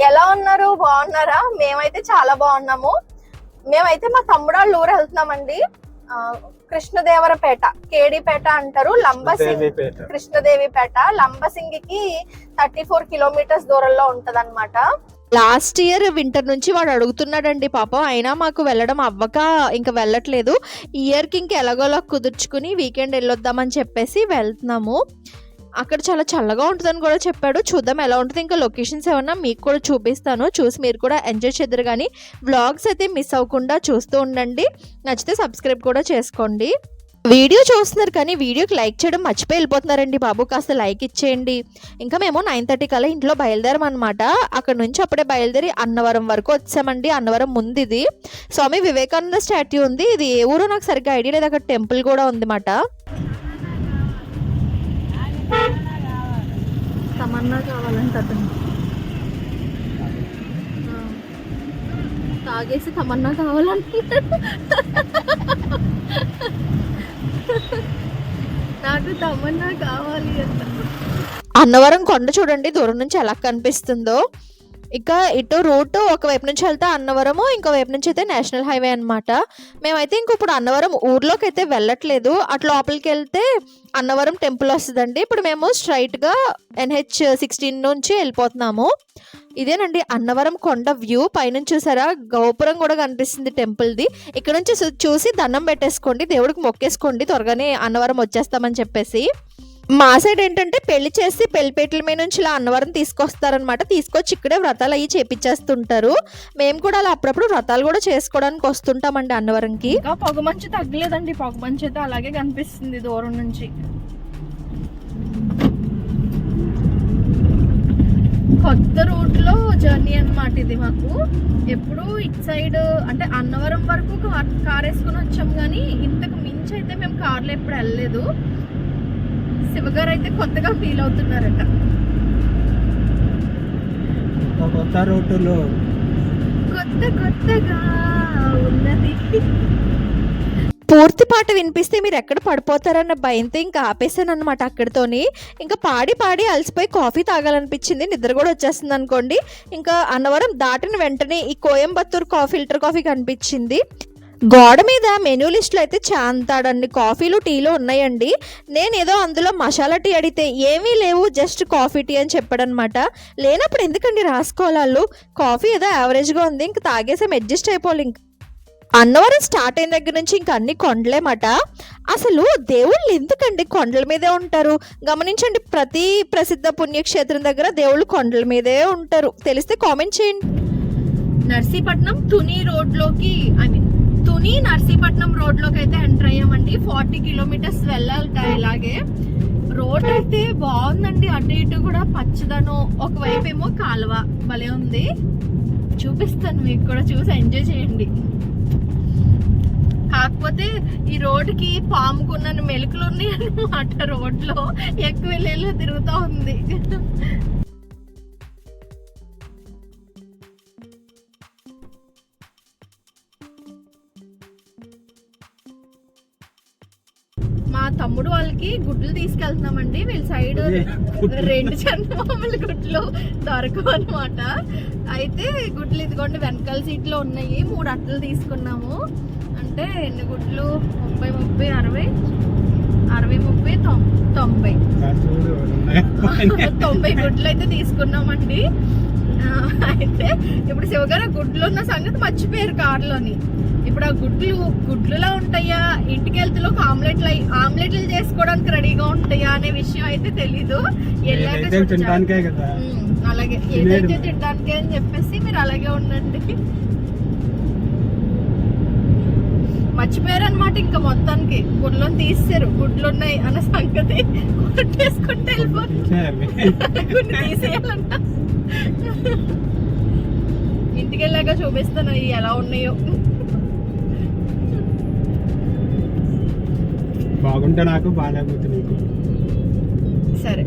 ఎలా ఉన్నారు? బాగున్నారా? మేమైతే చాలా బాగున్నాము. మేమైతే మా తమ్ముడు వాళ్ళ ఊరు వెళ్తున్నామండి. ఆ, కృష్ణదేవరపేట కేడిపేట అంటారు. లంబసింగ్ దేవీపేట కృష్ణదేవిపేట. లంబసింగికి థర్టీ ఫోర్ కిలోమీటర్స్ దూరంలో ఉంటది లాస్ట్ ఇయర్ వింటర్ నుంచి వాడు అడుగుతున్నాడండి పాపం. అయినా మాకు వెళ్ళడం అవ్వక ఇంకా వెళ్ళట్లేదు. ఈ ఇయర్కి ఇంక ఎలాగోలా కుదుర్చుకుని వీకెండ్ వెళ్ళొద్దామని చెప్పేసి వెళ్తున్నాము. అక్కడ చాలా చల్లగా ఉంటుందని కూడా చెప్పాడు. చూద్దాం ఎలా ఉంటుంది. ఇంకా లొకేషన్స్ ఏమన్నా మీకు కూడా చూపిస్తాను. చూసి మీరు కూడా ఎంజాయ్ చేద్దరు కానీ వ్లాగ్స్ అయితే మిస్ అవ్వకుండా చూస్తూ ఉండండి. నచ్చితే సబ్స్క్రైబ్ కూడా చేసుకోండి. వీడియో చూస్తున్నారు కానీ వీడియోకి లైక్ చేయడం మర్చిపోయి వెళ్ళిపోతున్నారండి బాబు. కాస్త లైక్ ఇచ్చేయండి. ఇంకా మేము నైన్ థర్టీ కల్లా ఇంట్లో బయలుదేరాం అనమాట అక్కడ నుంచి అప్పుడే బయలుదేరి అన్నవరం వరకు వచ్చామండి. అన్నవరం ముందు ఇది. స్వామి వివేకానంద స్టాట్యూ ఉంది. ఇది ఏ ఊరో నాకు సరిగ్గా ఐడియా లేదు. అక్కడ టెంపుల్ కూడా ఉంది తమన్నా కావాలంట అతను తాగేసి తమన్నా కావాలనుకుంటాడు. నాకు తమన్నా కావాలి అంట. అన్నవరం కొండ చూడండి దూరం నుంచి ఎలా కనిపిస్తుందో. ఇక ఇటు రూట్ ఒకవైపు నుంచి వెళ్తే అన్నవరము ఇంకో వైపు నుంచి అయితే నేషనల్ హైవే అన్నమాట. మేమైతే ఇంక ఇప్పుడు అన్నవరం ఊర్లోకి అయితే వెళ్ళట్లేదు. అటు లోపలికి వెళ్తే అన్నవరం టెంపుల్ వస్తుందండి. ఇప్పుడు మేము స్ట్రైట్గా ఎన్హెచ్ సిక్స్టీన్ నుంచి వెళ్ళిపోతున్నాము. ఇదేనండి అన్నవరం కొండ వ్యూ. పైనుంచి చూసారా? గోపురం కూడా కనిపిస్తుంది టెంపుల్ది. ఇక్కడ నుంచి చూసి దండం పెట్టేసుకోండి. దేవుడికి మొక్కేసుకోండి. త్వరగానే అన్నవరం వచ్చేస్తామని చెప్పేసి. మా సైడ్ ఏంటంటే పెళ్ళి చేసి పెళ్ళిపేటల మీద నుంచి ఇలా అన్నవరం తీసుకొస్తారనమాట తీసుకొచ్చి ఇక్కడే వ్రతాలు అయ్యి చేపించేస్తుంటారు మేము కూడా అలా అప్పుడప్పుడు వ్రతాలు కూడా చేసుకోవడానికి వస్తుంటామండి అన్నవరంకి. పొగ మంచు తగ్గలేదండి. పొగమంచు అయితే అలాగే కనిపిస్తుంది దూరం నుంచి. కొత్త రూట్లో జర్నీ అనమాట ఇది మాకు. ఎప్పుడు ఇటు సైడ్ అంటే అన్నవరం వరకు కార్ వేసుకుని వచ్చాం కానీ ఇంతకు మించి అయితే మేము కార్లో ఎప్పుడు వెళ్ళలేదు. శివగారు అయితే కొత్తగా ఫీల్ అవుతున్నారట. కొత్త రూటులో. కొత్త కొత్తగా ఉన్నది. పూర్తి పాట వినిపిస్తే మీరు ఎక్కడ పడిపోతారన్న భయంతో ఇంకా ఆపేసాను అనమాట అక్కడితోని. ఇంకా పాడి పాడి అలసిపోయి కాఫీ తాగాలనిపించింది. నిద్ర కూడా వచ్చేస్తుంది అనుకోండి. ఇంకా అన్నవరం దాటిన వెంటనే ఈ కోయంబత్తూర్ కాఫీ ఫిల్టర్ కాఫీ కనిపించింది. గోడ మీద మెనూ లిస్టులు అయితే చాంతాడండి. కాఫీలు టీలు ఉన్నాయండి. నేను ఏదో అందులో మసాలా టీ అడిగితే ఏమీ లేవు జస్ట్ కాఫీ టీ అని చెప్పాడనమాట. లేనప్పుడు ఎందుకండి రాసుకోవాలి కాఫీ ఏదో యావరేజ్గా ఉంది ఇంక తాగేసాం అడ్జస్ట్ అయిపోవాలి ఇంక. అన్నవరం స్టార్ట్ అయిన దగ్గర నుంచి ఇంక అన్ని కొండలేమట. అసలు దేవుళ్ళు ఎందుకండి కొండల మీదే ఉంటారు? గమనించండి ప్రతి ప్రసిద్ధ పుణ్యక్షేత్రం దగ్గర దేవుళ్ళు కొండల మీదే ఉంటారు. తెలిస్తే కామెంట్ చేయండి. నర్సీపట్నం తుని రోడ్లోకి ఐ నర్సీపట్నం రోడ్లోకి అయితే ఎంటర్ అయ్యామండి. ఫార్టీ కిలోమీటర్స్ వెళ్ళాలట ఇలాగే. రోడ్ అయితే బాగుందండి. అటు ఇటు కూడా పచ్చదనం. ఒకవైపు ఏమో కాలువ భలే ఉంది. చూపిస్తాను మీకు కూడా. చూసి ఎంజాయ్ చేయండి. కాకపోతే ఈ రోడ్డుకి పాముకున్న మెలుకులు ఉన్నాయి అన్నమాట రోడ్లో. ఎక్కువ వెళ్ళేలా తిరుగుతూ ఉంది. తమ్ముడు వాళ్ళకి గుడ్లు తీసుకెళ్తున్నామండి. వీళ్ళ సైడ్ రెండు చందమామల గుడ్లు దొరకవు అనమాట అయితే గుడ్లు ఇదిగోండి వెనకాల సీట్లో ఉన్నాయి. మూడు అట్టలు తీసుకున్నాము. అంటే ఎన్ని గుడ్లు? ముప్పై ముప్పై అరవై? అరవై ముప్పై తొం- తొంభై. తొంభై గుడ్లు అయితే తీసుకున్నామండి. అయితే ఇప్పుడు శివగారు గుడ్లు ఉన్న సంగతి మర్చిపోయారు కారులోని. ఇప్పుడు ఆ గుడ్లు గుడ్లులా ఉంటాయా? ఇంటికి వెళ్తే ఒక ఆమ్లెట్లు ఆమ్లెట్లు చేసుకోవడానికి రెడీగా ఉంటాయా అనే విషయం అయితే తెలీదు. అలాగే. ఏదైతే తినడానికి అని చెప్పేసి మీరు అలాగే ఉండండి. మర్చిపోయారు అనమాట ఇంకా మొత్తానికి. గుడ్లను తీసారు గుడ్లు ఉన్నాయి అన్న సంగతి. కొట్టేసుకుంటే వెళ్ళిపోతుంది తీసేయాలంట ఇంటికి వెళ్ళాక చూపిస్తాను అవి ఎలా ఉన్నాయో. బాగుంటే నాకు బాగాలేకపోతే నీకు. సరే.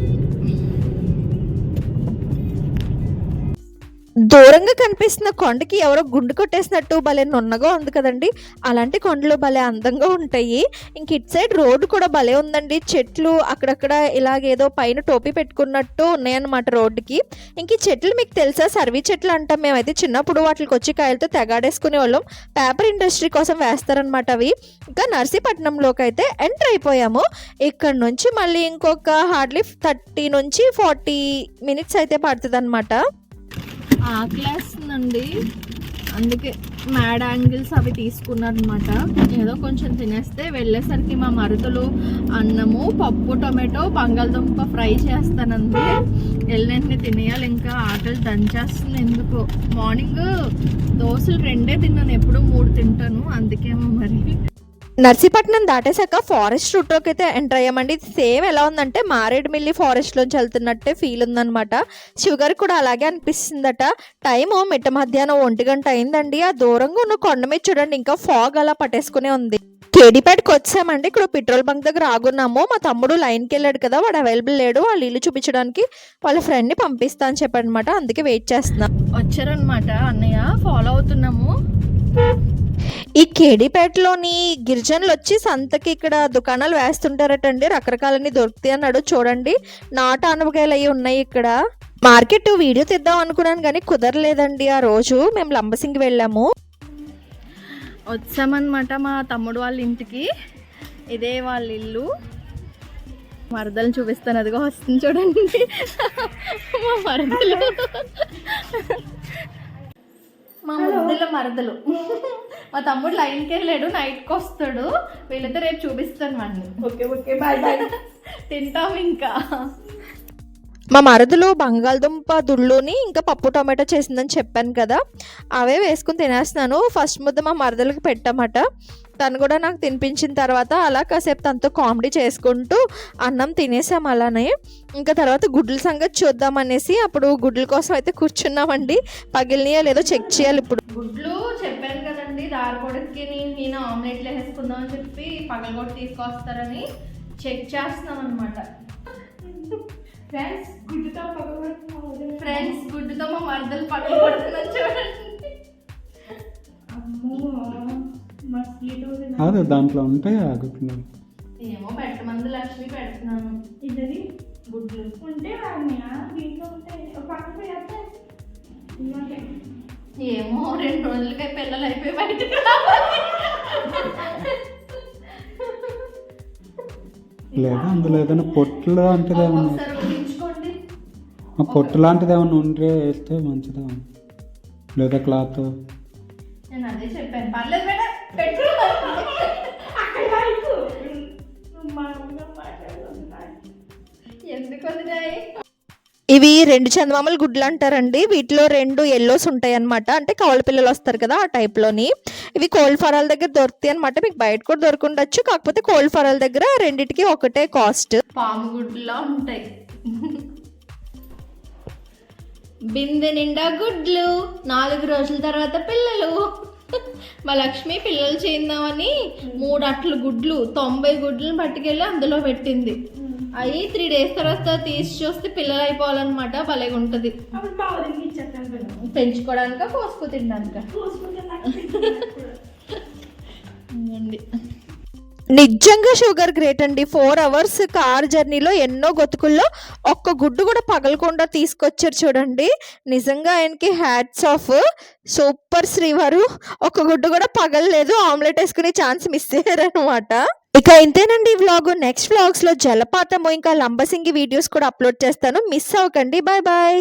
దూరంగా కనిపిస్తున్న కొండకి ఎవరో గుండు కొట్టేసినట్టు భలే నున్నగా ఉంది కదండి. అలాంటి కొండలు భలే అందంగా ఉంటాయి. ఇంక ఇటు సైడ్ రోడ్డు కూడా భలే ఉందండి. చెట్లు అక్కడక్కడ ఇలాగేదో పైన టోపీ పెట్టుకున్నట్టు ఉన్నాయన్నమాట రోడ్డుకి. ఇంక ఈ చెట్లు మీకు తెలుసా? సర్వీ చెట్లు అంటాం మేమైతే చిన్నప్పుడు వాటికి వచ్చి కాయలతో తెగాడేసుకునే వాళ్ళం. పేపర్ ఇండస్ట్రీ కోసం వేస్తారనమాట అవి. ఇంకా నర్సీపట్నంలోకి అయితే ఎంటర్ అయిపోయాము. ఇక్కడ నుంచి మళ్ళీ ఇంకొక హార్డ్లీ థర్టీ నుంచి ఫార్టీ మినిట్స్ అయితే పడుతుంది అనమాట ఆకలేస్తుందండి. అందుకే మ్యాడ్ యాంగిల్స్ అవి తీసుకున్నారనమాట. ఏదో కొంచెం తినేస్తే వెళ్ళేసరికి మా మరుతులు అన్నము పప్పు టొమాటో బంగాళదుంప ఫ్రై చేస్తానంది. వెళ్ళినన్ని తినేయాలి ఇంకా ఆకలి దంచేస్తుంది ఎందుకు. మార్నింగ్ దోశలు రెండే తిన్నాను ఎప్పుడు మూడు తింటాను అందుకేమో మరి. నర్సీపట్నం దాటేశాక ఫారెస్ట్ రూట్లోకి అయితే ఎంటర్ అయ్యామండి. సేమ్ ఎలా ఉందంటే మారేడుమిల్లి ఫారెస్ట్లోంచి వెళ్తున్నట్టే ఫీల్ ఉందనమాట షుగర్ కూడా అలాగే అనిపిస్తుందట. టైము మిట్ట మధ్యాహ్నం ఒంటి గంట అయిందండి. ఆ దూరంగా ఉన్న కొండ మీద చూడండి ఇంకా ఫాగ్ అలా పట్టేసుకునే ఉంది. కేడీపేటకి వచ్చామండి. ఇక్కడ పెట్రోల్ బంక్ దగ్గర ఆగున్నాము. మా తమ్ముడు లైన్కి వెళ్ళాడు కదా వాడు అవైలబుల్ లేడు. వాళ్ళు ఇల్లు చూపించడానికి వాళ్ళ ఫ్రెండ్ని పంపిస్తా అని చెప్పాడనమాట అందుకే వెయిట్ చేస్తున్నాం. వచ్చారనమాట అన్నయ్య. ఫాలో అవుతున్నాము. ఈ కేడీపేటలోని గిరిజనులు వచ్చి సంతకి ఇక్కడ దుకాణాలు వేస్తుంటారటండి. రకరకాలన్నీ దొరుకుతాయి అన్నాడు. చూడండి నాటు ఆనపకాయలు అవి ఉన్నాయి ఇక్కడ. మార్కెట్ వీడియో తీద్దాం అనుకున్నాను కానీ కుదరలేదండి ఆ రోజు. మేము లంబసింగి వెళ్ళాము. వచ్చామన్నమాట మా తమ్ముడు వాళ్ళ ఇంటికి. ఇదే వాళ్ళ ఇల్లు. మరదలు చూపిస్తాను. అదిగో వస్తుంది చూడండి. మా మరదలు మా ముద్దల మరదలు మా తమ్ముడు లైన్కి వెళ్ళాడు నైట్కి వస్తాడు. వీళ్ళతో రేపు చూపిస్తాను వాడిని. Okay okay bye bye. తింటాం ఇంకా. మా మరదలు బంగాళదుంప దుళ్ళుని ఇంకా పప్పు టమాటో చేసిందని చెప్పాను కదా అవే వేసుకుని తినేస్తున్నాను. ఫస్ట్ ముద్ద మా మరదలకి పెట్టామట. తను కూడా నాకు తినిపించిన తర్వాత అలా కాసేపు తనతో కామెడీ చేసుకుంటూ అన్నం తినేసాం అలానే. ఇంకా తర్వాత గుడ్ల సంగతి చూద్దామనేసి అప్పుడు గుడ్ల కోసం అయితే కూర్చున్నామండి. పగిలినాయో లేదో చెక్ చేయాలి ఇప్పుడు. గుడ్లు చెప్పాను కదండి దారి పొడక్కి నేను ఆమ్లెట్లు వేసుకుందాం అని చెప్పి పగలగొట్టి తీసుకొస్తారని చెక్ చేస్తున్నాం అనమాట ఫ్రెండ్స్ గుడ్డుతో ఫ్రెండ్స్ గుడ్డుతో మా మరదలు పగల చూడండి. దాంట్లో ఉంటాయి ఏమో పెట్టమంది లక్ష్మి పెడుతున్నాను. ఇద్దరి గుడ్లు. ఉంటే వాడిని దీంట్లో ఉంటాయి పక్కన. ఏమో రెండు రోజులకి పిల్లలు అయిపోయి బయటకు. లేదా అందులో ఏదైనా పొట్టు లాంటిది ఏమన్నా ఆ పొట్టు లాంటిది ఏమన్నా ఉంటే వేస్తే మంచిదా? లేదా క్లాత్? నేను అదే చెప్పాను. పర్లేదు ఇవి రెండు చందమామల గుడ్లు అంటారండి. వీటిలో రెండు ఎల్లోస్ ఉంటాయి అనమాట అంటే కవల పిల్లలు వస్తారు కదా ఆ టైప్లోని ఇవి కోల్డ్ ఫరాల దగ్గర దొరుకుతాయి అనమాట మీకు బయట కూడా దొరుకుండొచ్చు. కాకపోతే కోల్డ్ ఫరాల దగ్గర రెండింటికి ఒకటే కాస్ట్ పాము గుడ్లా ఉంటాయి. బిందె నిండా గుడ్లు. నాలుగు రోజుల తర్వాత పిల్లలు. మా లక్ష్మి పిల్లలు చేయిందామని మూడు అట్లు గుడ్లు తొంభై గుడ్లను పట్టుకెళ్ళి అందులో పెట్టింది. అవి త్రీ డేస్ తర్వాత తీసి చూస్తే పిల్లలు అయిపోవాలన్నమాట భలేగా ఉంటుంది పెంచుకోవడానిక కోసుకు తినడానిక. నిజంగా షుగర్ గ్రేట్ అండి. ఫోర్ అవర్స్ కార్ జర్నీలో ఎన్నో గొతుకుల్లో ఒక్క గుడ్డు కూడా పగలకుండా తీసుకొచ్చారు చూడండి. నిజంగా ఆయనకి హ్యాట్స్ ఆఫ్. సూపర్ శ్రీవారు. ఒక గుడ్డు కూడా పగలలేదు. ఆమ్లెట్ వేసుకునే ఛాన్స్ మిస్ అయ్యారనమాట ఇక ఇంతేనండి వ్లాగ్ నెక్స్ట్ వ్లాగ్స్లో జలపాతము ఇంకా లంబసింగి వీడియోస్ కూడా అప్లోడ్ చేస్తాను. మిస్ అవ్వకండి. Bye bye